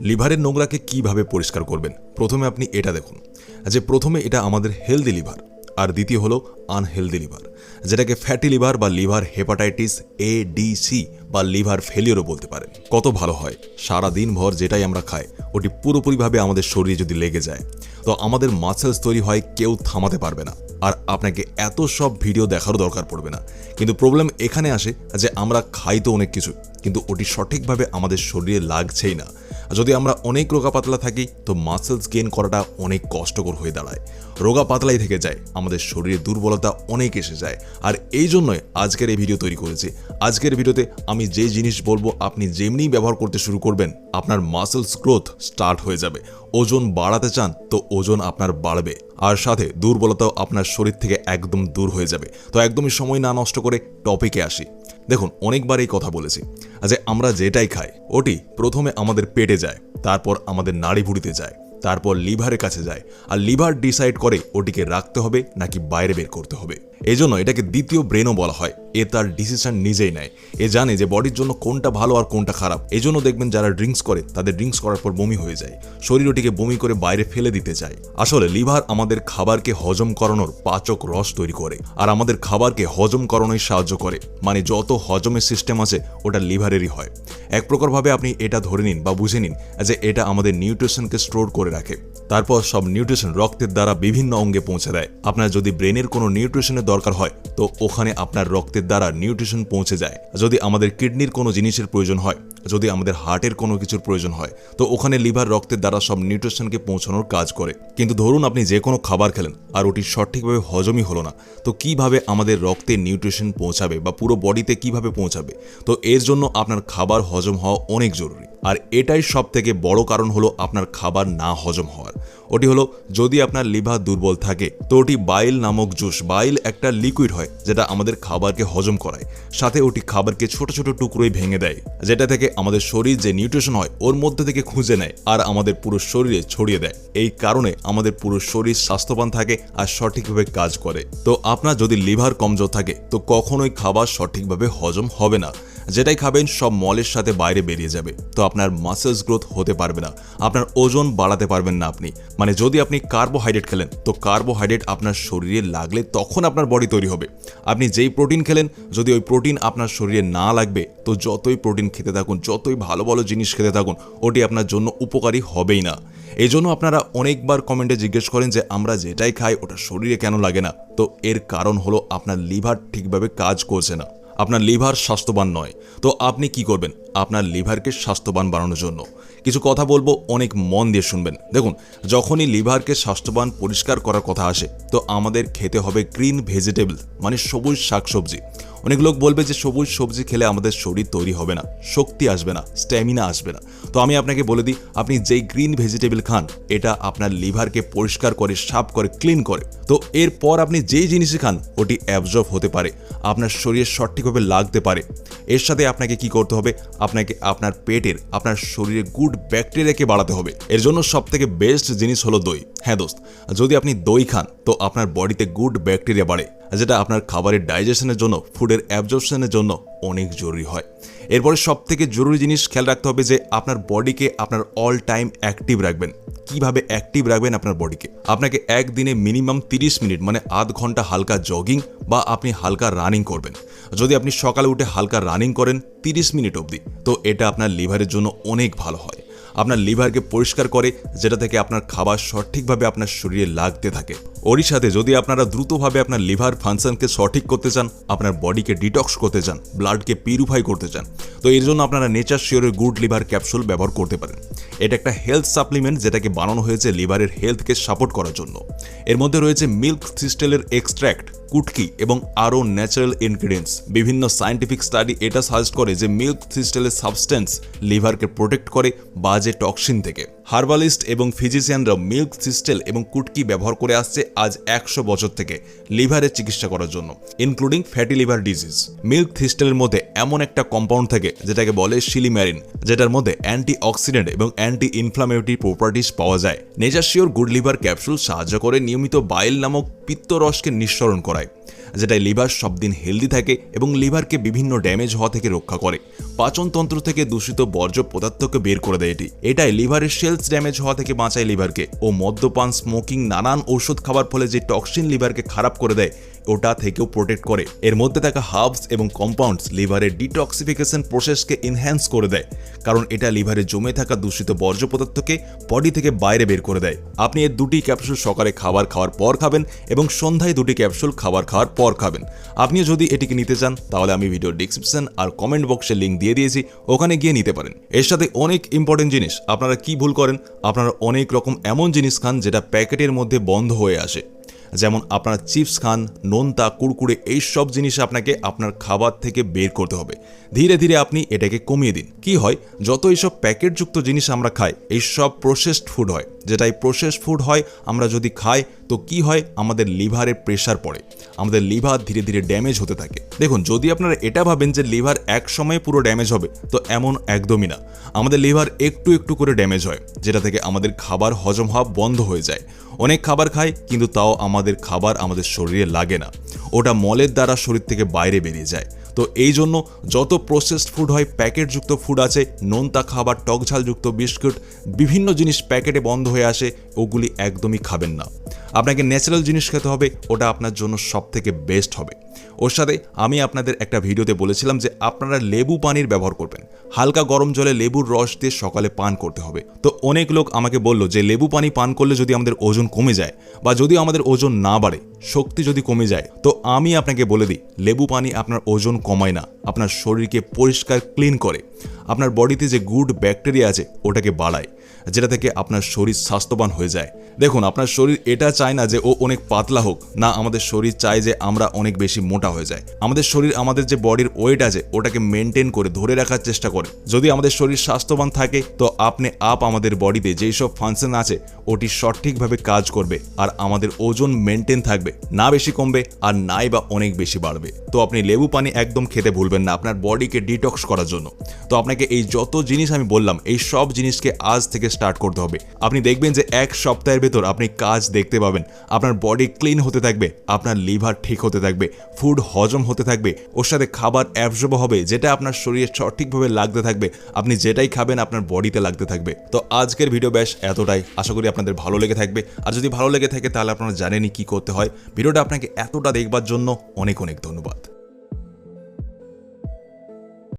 লিভারের নোংরাকে কীভাবে পরিষ্কার করবেন? প্রথমে আপনি এটা দেখুন। যে প্রথমে এটা আমাদের হেলদি লিভার আর দ্বিতীয় হলো আনহেলদি লিভার যেটাকে ফ্যাটি লিভার বা liver hepatitis A D C বা লিভার ফেলিওরও বলতে পারেন। কত ভালো হয়, সারা দিন ভর যেটাই আমরা খাই, ওটি পুরোপুরিভাবে আমাদের শরীরে যদি লেগে যায়, তো আমাদের মাসেলস তৈরি হয় কেউ থামাতে পারবে না। আর আপনাকে এত সব ভিডিও দেখারও দরকার পড়বে না। কিন্তু প্রবলেম এখানে আসে যে আমরা খাই তো অনেক কিছু, কিন্তু ওটি সঠিকভাবে আমাদের শরীরে লাগছেই না। যদি আমরা অনেক রোগা পাতলা থাকি, তো মাসেলস গেন করাটা অনেক কষ্টকর হয়ে দাঁড়ায়। রোগা পাতলাই থেকে যায়, আমাদের শরীরে দুর্বলতা অনেক এসে যায়। আর এই জন্যই আজকের এই ভিডিও তৈরি করেছি। আজকের ভিডিওতে আমি যে জিনিস বলব, আপনি যেমনি ব্যবহার করতে শুরু করবেন, আপনার মাসেলস গ্রোথ স্টার্ট হয়ে যাবে। ওজন বাড়াতে চান, তো ওজন আপনার বাড়বে। আর সাথে দুর্বলতাও আপনার শরীর থেকে একদম দূর হয়ে যাবে। তো একদমই সময় না নষ্ট করে টপিকে আসি। দেখুন, অনেকবার এই কথা বলেছি যে আমরা যেটাই খাই, ওটি প্রথমে আমাদের পেটে যায়, তারপর আমাদের নাড়িভুড়িতে যায়। তারপর লিভারের কাছে যায়। আর লিভার ডিসাইড করে ওটিকে রাখতে হবে নাকি বাইরে বের করতে হবে। এই জন্য এটাকে দ্বিতীয় ব্রেনও বলা হয়। এ তার ডিসিশন নিজেই নেয়। এ জানে যে বডির জন্য কোনটা ভালো আর কোনটা খারাপ। এই জন্য দেখবেন যারা ড্রিঙ্কস করে, তাদের ড্রিঙ্কস করার পর বমি হয়ে যায়। শরীর ওটিকে বমি করে বাইরে ফেলে দিতে চায়। আসলে লিভার আমাদের খাবারকে হজম করানোর পাচক রস তৈরি করে। আর আমাদের খাবারকে হজম করানোয় সাহায্য করে। মানে যত হজমের সিস্টেম আছে, ওটা লিভারেরই হয়। এক প্রকারভাবে আপনি এটা ধরে নিন বা বুঝে নিন যে এটা আমাদের নিউট্রিশনকে স্টোর করে রাখে। তারপর সব নিউট্রিশন রক্তের দ্বারা বিভিন্ন অঙ্গে পৌঁছে দেয়। আপনার যদি ব্রেনের কোনো নিউট্রিশনের দরকার হয়, তো ওখানে আপনার রক্তের দ্বারা নিউট্রিশন পৌঁছে যায়। যদি আমাদের কিডনির কোনো জিনিসের প্রয়োজন হয়, যদি আমাদের হার্টের কোনো কিছুর প্রয়োজন হয়, তো ওখানে লিভার রক্তের দ্বারা সব নিউট্রিশনকে পৌঁছানোর কাজ করে। কিন্তু ধরুন আপনি যে কোনো খাবার খেলেন, আর ওটি সঠিকভাবে হজমই হলো না, তো কীভাবে আমাদের রক্তে নিউট্রিশন পৌঁছাবে বা পুরো বডিতে কীভাবে পৌঁছাবে? তো এর জন্য আপনার খাবার হজম হওয়া অনেক জরুরি। আর এটাই সব থেকে বড় কারণ হলো আপনার খাবার না হজম হওয়ার। ওটি হলো, যদি আপনার লিভার দুর্বল থাকে, তো ওটি বাইল নামক জুস, বাইল একটা লিকুইড হয়, যেটা আমাদের খাবারকে হজম করায়। সাথে ওটি খাবারকে ছোট ছোট টুকরোই ভেঙে দেয়, যেটা থেকে আমাদের শরীর যে নিউট্রিশন হয়, ওর মধ্যে থেকে খুঁজে নেয় আর আমাদের পুরো শরীরে ছড়িয়ে দেয়। এই কারণে আমাদের পুরো শরীর স্বাস্থ্যবান থাকে আর সঠিকভাবে কাজ করে। তো আপনার যদি লিভার কমজোর থাকে, তো কখনোই খাবার সঠিকভাবে হজম হবে না। যেটাই খাবেন, সব মলের সাথে বাইরে বেরিয়ে যাবে। তো আপনার মাসেলস গ্রোথ হতে পারবে না। আপনার ওজন বাড়াতে পারবেন না আপনি। মানে যদি আপনি কার্বোহাইড্রেট খেলেন, তো কার্বোহাইড্রেট আপনার শরীরে লাগলে তখন আপনার বডি তৈরি হবে। আপনি যেই প্রোটিন খেলেন, যদি ওই প্রোটিন আপনার শরীরে না লাগবে, তো যতই প্রোটিন খেতে থাকুন, যতই ভালো ভালো জিনিস খেতে থাকুন, ওটি আপনার জন্য উপকারী হবেই না। এই জন্য আপনারা অনেকবার কমেন্টে জিজ্ঞেস করেন যে, আমরা যেটাই খাই, ওটা শরীরে কেন লাগে না? তো এর কারণ হলো আপনার লিভার ঠিকভাবে কাজ করছে না। আপনার লিভার স্বাস্থ্যবান নয়। তো আপনি কি করবেন? আপনার লিভারকে স্বাস্থ্যবান বানানোর জন্য। কিছু কথা বলব, অনেক মন দিয়ে শুনবেন। দেখুন, যখনই লিভারকে স্বাস্থ্যবান, পরিষ্কার করার কথা আসে, তো আমাদের খেতে হবে গ্রিন ভেজিটেবল মানে সবুজ শাকসবজি। অনেক লোক বলবে যে সবুজ সবজি খেলে আমাদের শরীর তৈরি হবে না, শক্তি আসবে না স্ট্যামিনা আসবে না। তো আমি আপনাকে বলে দিই, আপনি যেই গ্রিন ভেজিটেবল খান, এটা আপনার লিভারকে পরিষ্কার করে সাফ করে ক্লিন করে। তো এরপর আপনি যেই জিনিসই খান, ওটি অ্যাবজর্ব হতে পারে, আপনার শরীরে সঠিকভাবে লাগতে পারে। এর সাথে আপনাকে কি করতে হবে, আপনাকে আপনার পেটের, আপনার শরীরে গুড ব্যাকটেরিয়াকে বাড়াতে হবে। এর জন্য সব থেকে বেস্ট জিনিস হলো দই। হ্যাঁ দোস্ত, যদি আপনি দই খান, তো আপনার বডিতে গুড ব্যাকটেরিয়া বাড়ে। যেটা আপনার খাবারের ডাইজেশনের জন্য ফুডের অ্যাবজর্পশনের জন্য অনেক জরুরি হয়। এরপরে সব থেকে জরুরি জিনিস খেয়াল রাখতে হবে যে, আপনার বডিকে আপনার অল টাইম অ্যাক্টিভ রাখবেন। কীভাবে অ্যাক্টিভ রাখবেন আপনার বডিকে? আপনাকে একদিনে মিনিমাম তিরিশ মিনিট মানে আধ ঘণ্টা হালকা জগিং বা আপনি হালকা রানিং করবেন। যদি আপনি সকালে উঠে হালকা রানিং করেন, তিরিশ মিনিট অবধি, তো এটা আপনার লিভারের জন্য অনেক ভালো হয়। আপনার লিভারকে পরিষ্কার করে, যেটা থেকে আপনার খাবার সঠিকভাবে আপনার শরীরে লাগতে থাকে। ওরই সাথে যদি আপনারা দ্রুতভাবে আপনার লিভার ফাংশনকে সঠিক করতে চান, আপনার বডিকে ডিটক্স করতে চান, ব্লাডকে পিউরিফাই করতে চান, তো এর জন্য আপনারা নেচার শিওরের গুড লিভার ক্যাপসুল ব্যবহার করতে পারেন। এটা একটা হেলথ সাপ্লিমেন্ট যেটাকে বানানো হয়েছে লিভারের হেলথকে সাপোর্ট করার জন্য। এর মধ্যে রয়েছে মিল্ক থ্রিস্টেলের এক্সট্র্যাক্ট কুটকি এবং আরও ন্যাচারাল ইনগ্রিডিয়েন্টস বিভিন্ন সায়েন্টিফিক স্টাডি এটা সাজেস্ট করে যে মিল্ক সিস্টেলের সাবস্টেন্স লিভারকে প্রোটেক্ট করে বাজে টক্সিন থেকে। হার্বালিস্ট এবং ফিজিশিয়ানরা মিল্ক থ্রিস্টেল এবং কুটকি ব্যবহার করে আসছে আজ একশো বছর থেকে লিভারের চিকিৎসা করার জন্য including fatty liver disease milk থ্রিস্টেলের মধ্যে এমন একটা কম্পাউন্ড থাকে যেটাকে বলে শিলিম্যারিন, যেটার মধ্যে অ্যান্টি অক্সিডেন্ট এবং অ্যান্টি ইনফ্লামেটরি প্রপার্টিস পাওয়া যায়। Nature sure good liver capsule সাহায্য করে নিয়মিত বাইল নামক পিত্তরসকে নিঃসরণ করায়। যেটায় লিভার সব দিন হেলদি থাকে এবং লিভারকে বিভিন্ন ড্যামেজ হওয়া থেকে রক্ষা করে। পাচনতন্ত্র থেকে দূষিত বর্জ্য পদার্থকে বের করে দেয় এটি। এটাই লিভারের সেলস ড্যামেজ হওয়া থেকে বাঁচায় লিভারকে। ও মদ্যপান, স্মোকিং, নানান ঔষধ খাওয়ার ফলে যে টক্সিন লিভারকে খারাপ করে দেয় ওটা থেকেও প্রোটেক্ট করে। এর মধ্যে থাকা হার্বস এবং কম্পাউন্ডস লিভারের ডিটক্সিফিকেশন প্রসেসকে এনহ্যান্স করে দেয়। কারণ এটা লিভারে জমে থাকা দূষিত বর্জ্য পদার্থকে বডি থেকে বাইরে বের করে দেয়। আপনি এর দুটি ক্যাপসুল সকালে খাবার খাওয়ার পর খাবেন এবং সন্ধ্যায় দুটি ক্যাপসুল খাবার খাওয়ার পর খাবেন। আপনিও যদি এটিকে নিতে চান, তাহলে আমি ভিডিওর ডিসক্রিপশন আর কমেন্ট বক্সে লিঙ্ক দিয়ে দিয়েছি, ওখানে গিয়ে নিতে পারেন। এর সাথে অনেক ইম্পর্টেন্ট জিনিস, আপনারা কি ভুল করেন? আপনারা অনেক রকম এমন জিনিস খান যেটা প্যাকেটের মধ্যে বন্ধ হয়ে আসে। যেমন আপনার চিপস খান, নোনতা কুড়কুড়ে এই সব জিনিস আপনাকে আপনার খাবার থেকে বের করতে হবে। ধীরে ধীরে আপনি এটাকে কমিয়ে দিন। কি হয়? যত এইসব প্যাকেটযুক্ত জিনিস আমরা খাই এই সব প্রসেসড ফুড হয়। যেটা প্রসেস ফুড হয়, আমরা যদি খাই, তো কি হয়? আমাদের লিভারে প্রেশার পড়ে। আমাদের লিভার ধীরে ধীরে ড্যামেজ হতে থাকে। দেখুন, যদি আপনারা এটা ভাবেন যে লিভার এক সময় পুরো ড্যামেজ হবে, তো এমন একদমই না। আমাদের লিভার একটু একটু করে ড্যামেজ হয়, যেটা থেকে আমাদের খাবার হজম হওয়া বন্ধ হয়ে যায়। অনেক খাবার খাই, কিন্তু তাও আমাদের খাবার আমাদের শরীরে লাগে না। ওটা মলের দ্বারা শরীর থেকে বাইরে বেরিয়ে যায়। তো এই জন্য যত প্রসেসড ফুড হয় প্যাকেটযুক্ত ফুড আছে, নোনতা খাবার, টকঝালযুক্ত বিস্কুট, বিভিন্ন জিনিস প্যাকেটে বন্ধ হয়ে আসে, ওগুলি একদমই খাবেন না। আপনাকে ন্যাচারাল জিনিস খেতে হবে, ওটা আপনার জন্য সবথেকে বেস্ট হবে। ওর সাথে আমি আপনাদের একটা ভিডিওতে বলেছিলাম যে আপনারা লেবু পানির ব্যবহার করবেন। হালকা গরম জলে লেবুর রস দিয়ে সকালে পান করতে হবে। তো অনেক লোক আমাকে বলল যে লেবু পানি পান করলে যদি আমাদের ওজন কমে যায় বা যদি আমাদের ওজন না বাড়ে, শক্তি যদি কমে যায়, তো আমি আপনাকে বলে দিই, লেবু পানি আপনার ওজন কমায় না। আপনার শরীরকে পরিষ্কার, ক্লিন করে। আপনার বডিতে যে গুড ব্যাকটেরিয়া আছে, ওটাকে বাড়ায়, যেটা থেকে আপনার শরীর স্বাস্থ্যবান হয়ে যায়। দেখুন, আপনার শরীর এটা চায় না যে ও অনেক পাতলা হোক। না, আমাদের শরীর চায় যে আমরা অনেক বেশি মোটা হয়ে যায়। আমাদের শরীর, আমাদের যে বডির ওয়েট আছে, ওটাকে মেনটেন করে, ধরে রাখার চেষ্টা করে। যদি আমাদের শরীর স্বাস্থ্যবান থাকে, তো আপনি আপ আমাদের বডিতে, যেই সব ফাংশন আছে, ওটি সঠিকভাবে কাজ করবে আর আমাদের ওজন মেনটেন থাকবে। না বেশি কমবে আর নাই বা অনেক বেশি বাড়বে। তো আপনি লেবু পানি একদম খেতে ভুলবেন না আপনার বডিকে ডিটক্স করার জন্য। তো আপনাকে এই যত জিনিস আমি বললাম, এই সব জিনিসকে আজ থেকে স্টার্ট করতে হবে। আপনি দেখবেন যে এক সপ্তাহের ভেতর আপনি কাজ দেখতে পাবেন, আপনার বডি ক্লিন হতে থাকবে, আপনার লিভার ঠিক হতে থাকবে ফুড হজম হতে থাকবে। ওর সাথে খাবার অ্যাবজর্ব হবে, যেটা আপনার শরীরে সঠিকভাবে লাগতে থাকবে। আপনি যেটাই খাবেন, আপনার বডিতে লাগতে থাকবে। তো আজকের ভিডিও ব্যাস এতটাই। আশা করি আপনাদের ভালো লেগে থাকবে। আর যদি ভালো লেগে থাকে, তাহলে আপনারা জানেনই কি করতে হয়। ভিডিওটা আপনাকে এতটা দেখবার জন্য অনেক অনেক ধন্যবাদ।